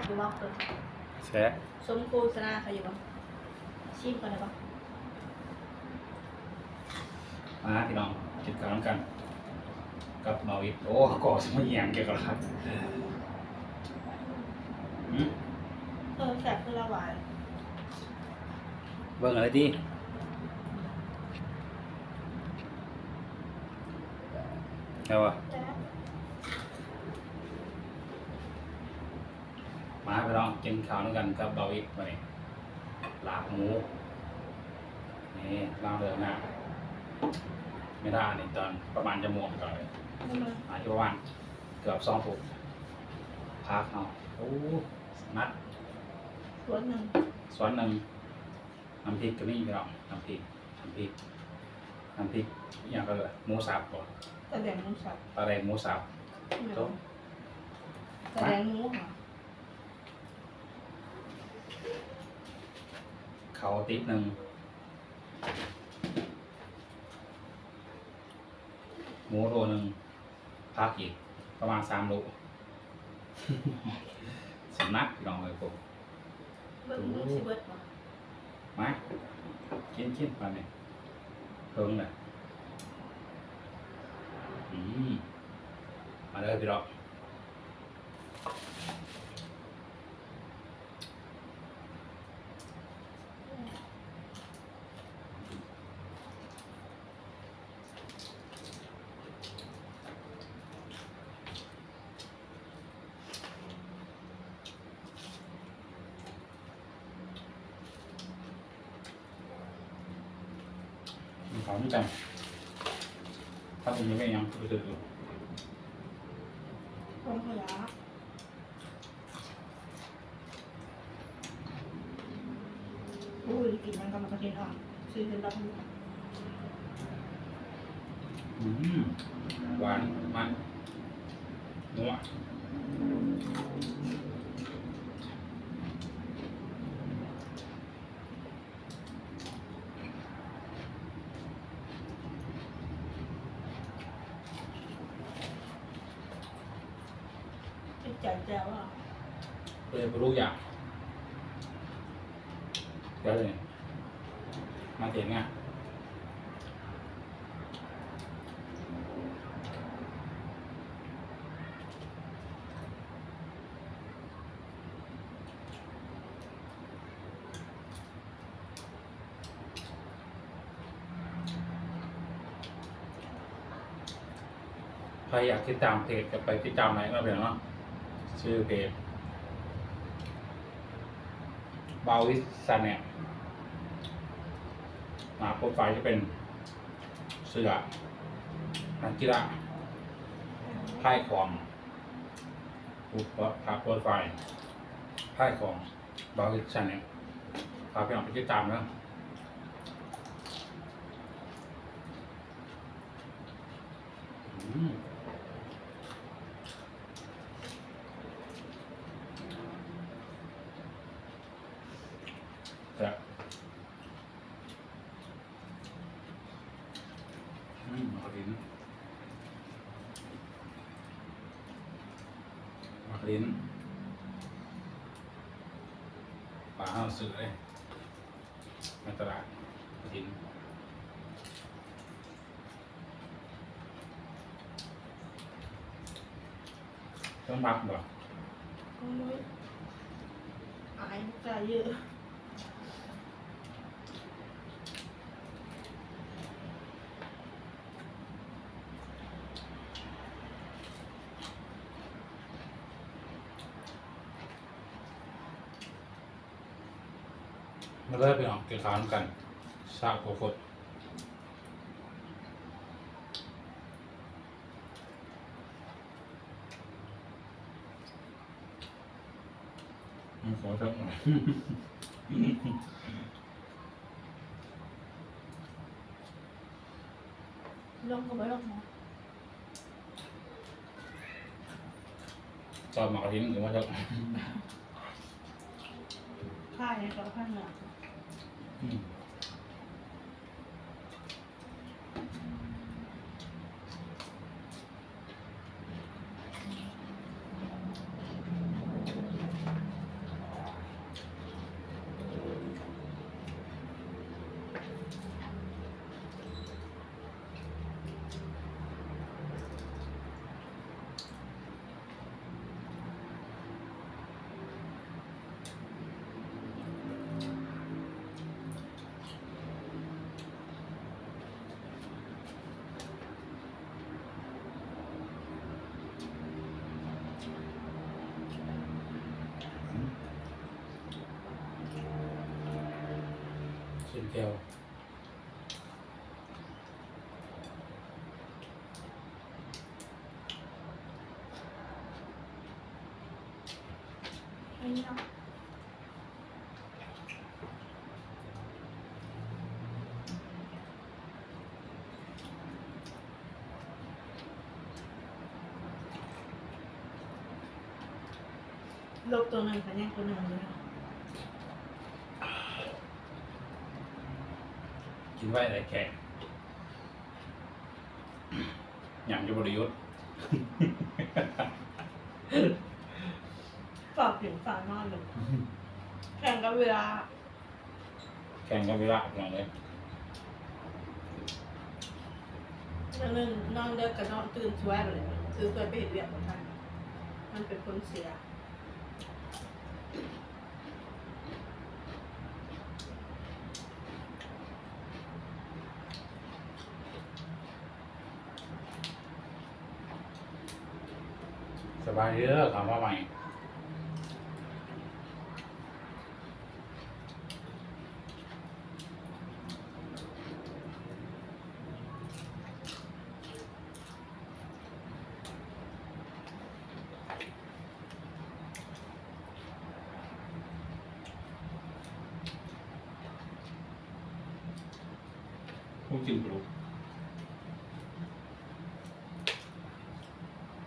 บอยู่บ่เพิ่นแซ่บสมโฆษณาเขาอยู่บ่ชิมก่อนได้บ่มาพี่น้องกินข้าวกัน กับเมาอีกโอ้ก่อสมัยยังเกี่ยวกับครับอืมเออแซ่บคือละหวานเบิ่งอะไรดีเอาวะ แซ่บ มาพี่น้องกินข้าวด้วยกันกับเบาอีกมาเนี่ยลาบหมูนี่ล่างเรือหน้าไม่ได้นี่ตอนประมาณจะม่วงก่อนเลยนี่มันอาจจะประมาณเกือบสองถุงพักเนาะโอ้นัดสวนหนึงส่วนหนึ่งน้ำพริกก็มีพี่น้องน้ำพริกน้ำพริกน้ำพริกอหย่างก็เลยหมูสับก่อนตะแดงหมูสับปลาแดงหมูสับเนาะตะแดงหมูค่ะ เขาติ๊บหนึ่งหมูโลหนึ่งพักอีก ประมาณสามโลสำนักพี่น้องเลยผมเบิ่งมือสิเบิดบ่มากินกินมาเนี่ยเพิ่งเลยอืมมาเลยพี่น้อง มีของนี่กันถ้าผมยังไม่ยังรู้สึกอยู่คนขยะอุ้ยกินมันก็มันกระเด็นออกซื้อเป็นรับมืออืมหวานมันนัว จัดแจ๋วอะเลยรู้อย่างเดี๋ยวเลยมาเห็นไงใครอยากติดตามเพจก็ไปติดตามไหนก็เป็นเนาะ ชื่อเพจบาวิสันเนี่ยมาโปรไฟล์จะเป็นเสือนักกีฬาไพ่ของอุปภาโปรไฟล์ไพ่ของบาวิสันเนี่ยพาไปออกไปติดตามนะอืมแต่อืมมาลิ้นมา ลิ้นปลาห้าสื่อเลยมาตลาดลิ้นต้องบักบ่โอ้ยอายใจเยอะ มาเริ่มไปออกเกี่ยวขาวน้ำกันซาโกฟดมันขอสักหน่อยลงก็ไม่ลงนะตอนหมากระทิ้งหรือว่าจะค่ายเนี่ยกั บข้างหน้าอืมเจียวอันนี้เนาะลบตัวหนึ่งคะแนนตัวหนึ่งเลยเนาะ กินไว้อะไรแขกอย่างจะบริยุทธ์ฝากถึงฝากนอนเลยแข่งกับเวลา แข่งกันเวลาอย่างเลยนอนนอนเด็กกับนอนตื่นช่วยเลยคือเคยไปเห็นเรียกเหมือนกันมันเป็นคนเสีย บายดีเด้อคำว่าใหม่ผู้จิ้มปลุก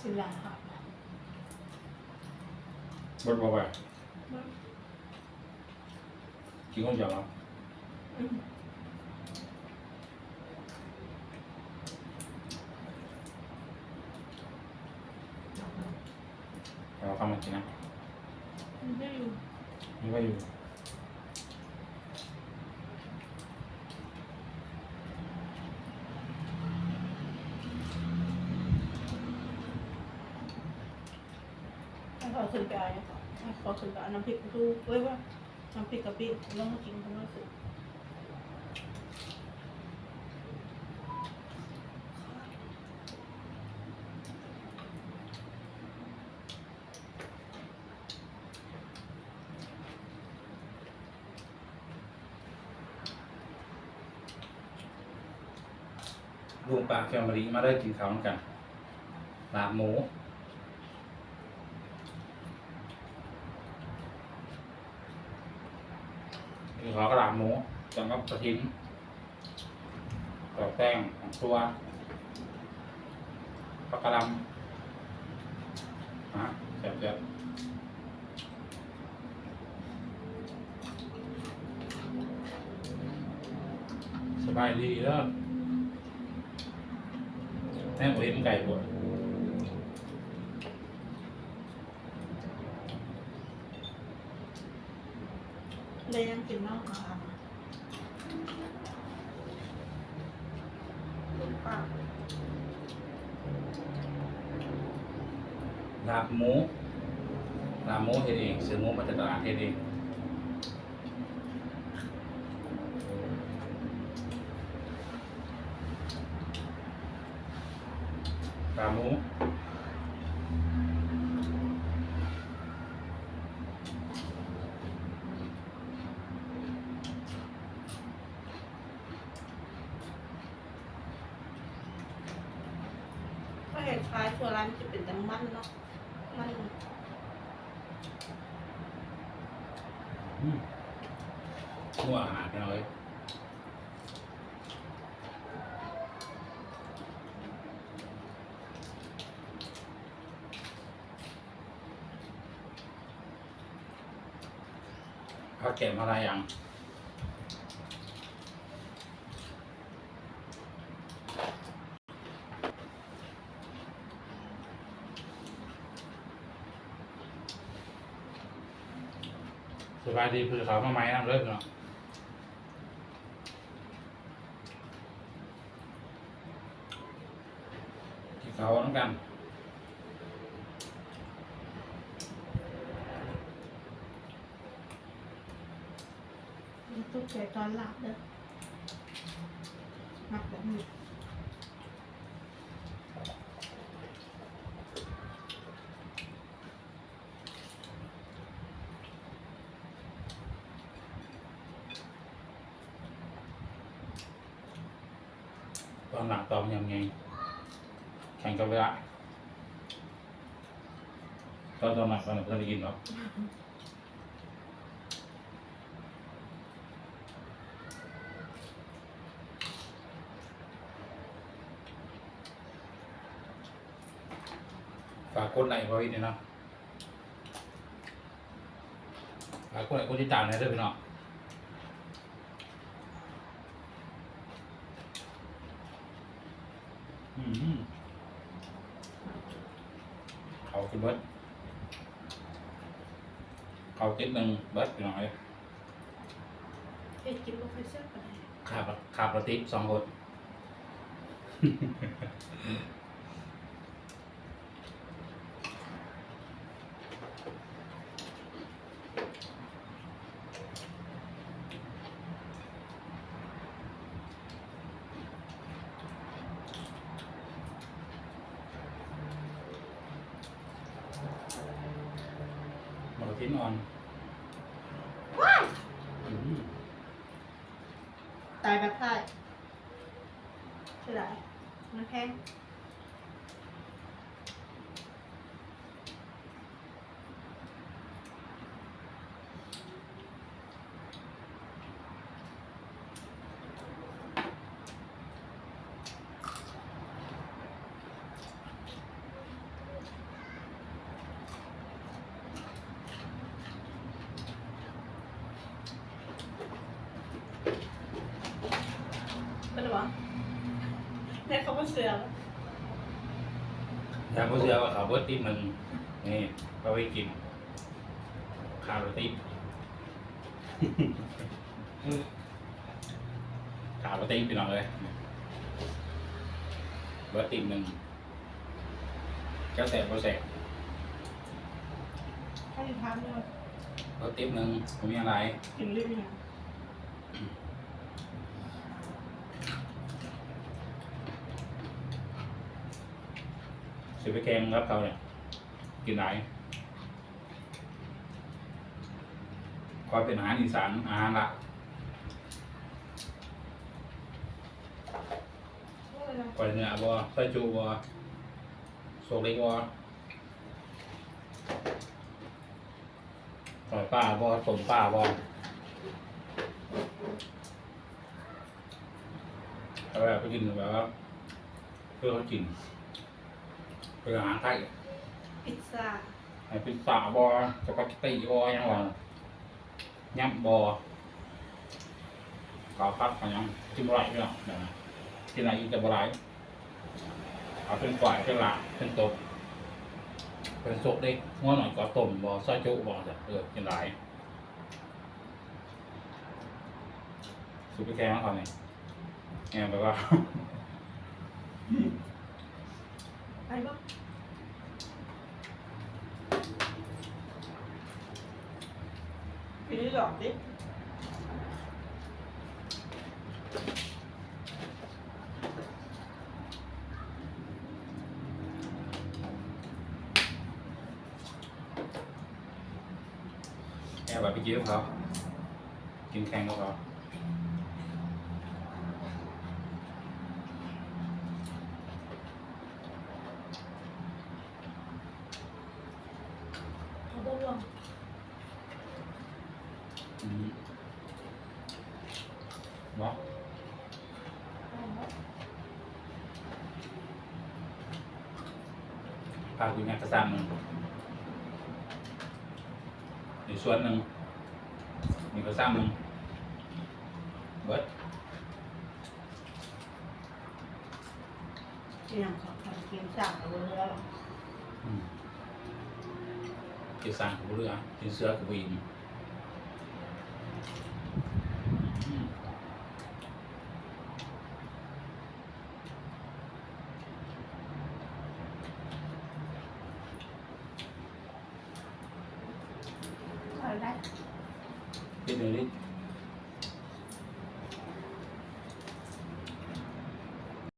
เวลาค่ะ บดบอกว่ากินข้าวเหนียวแล้ว อืม เราทำมากินะมันไม่อยู่นี่ก็อยู่ให้เขาขึ้นไปเอาเนี่ยก่อนให้เขาขึ้นไปเอาน้ำพริกดูเว้ยว่าน้ำพริกกะปิลองกินกันว่าสิลุงปลาแฟมิลี่มาได้กินข้าวด้วยกันลาบหมู กินข้าวกระลาบหมูจังกับกระถิ่นกับแป้งของตัวผักกระหลำฮะแซ่บๆสบายดีเด้อแม่ผมเห็นไก่บ ดเลยยังกินมากกว่าลูกปากลาบหมูลาบหมูเฮ็ดเองซื้อหมูมาจากตลาดเฮ็ดเองลาบหมู ถ้าเห็นคล้ายตัวร้านมันจะเป็นน้ำมันเนาะมัน อืมหัวอาหารกันเลย พักแกะมาอะไรยังสบายดีคือเขามาไหมนั่งเลิกเนาะที่เขาต้องกัน เสียตอนหลับเด้อหมักแบบนี้ตอนหลังตอนยังไงแข่งกันไม่ได้ตอนตอนหลังตอนหลังเพื่อได้กินหรอ กกดไลค์ไว้ด้วยเนาะฝากกดไลค์กดติดตามนะเด้อพี่น้องอืมเขาคือเบิดเขาติดหนึ่งเบิดพี่น้องเอ้ยเฮ็ดกินบ่ค่อยแซ่บปานใดขาบขาบประติสองคน หมดทิ้นอ่อนอืมตายแบบไทยใช่ได้มันแพง หรอในเขาก็เสือแล้วถ้าผู้เชื่อว่าเขาเบิดติดหนึ่งนี่ก็ไปกินขาบประติขาบประติพี่น้องเลยเบิดติดหนึ่งเจ้าแสบก็แสบให้ทานด้วยเบิดติดหนึ่งผมมีอะไรกินรีบน สิไปแกงครับเขาเนี่ย กินไหนคอยเป็นอาหารอีสานอาหารลักก้อยเนื้อบ่ใส่จูบ่โซกเล็กบ่ก้อยป้าบ่ต้มป้าบ่เอาแบบไปกินแบบว่าเพื่อเขากิน เป็นอาหารไทยพิซซ่าให้เป็นสาบ่สปาเกตตี้บ่หยังว่าย่ำบ่ข้าวผัดกันยังกินบ่ไรพี่น้องเดี๋ยวนะกินอะไรอีกแต่บ่ไรเอาเป็นก่อยเป็นหลาเป็นตบเป็นซุปได้ง้อหน่อยก็ต้มบอซอยจุบอจ้ะเออกินหลายซุปไปแกงเขาเนี่ยแง่แบบว่า ไปบ้างพี่นี่หลอกดิแง่ แบบไปกินกับเขากินแข่งกับเขาเขาบอกว่าอืมเนาะพาคุณงานกระซังหนึ่งในส่วนหนึ่งมีกระซังหนึ่งเบิดเสียงเขาทำกินสั่งเอาไว้แล้วอืม กินสร้างกับเรือกินเสือกับวิน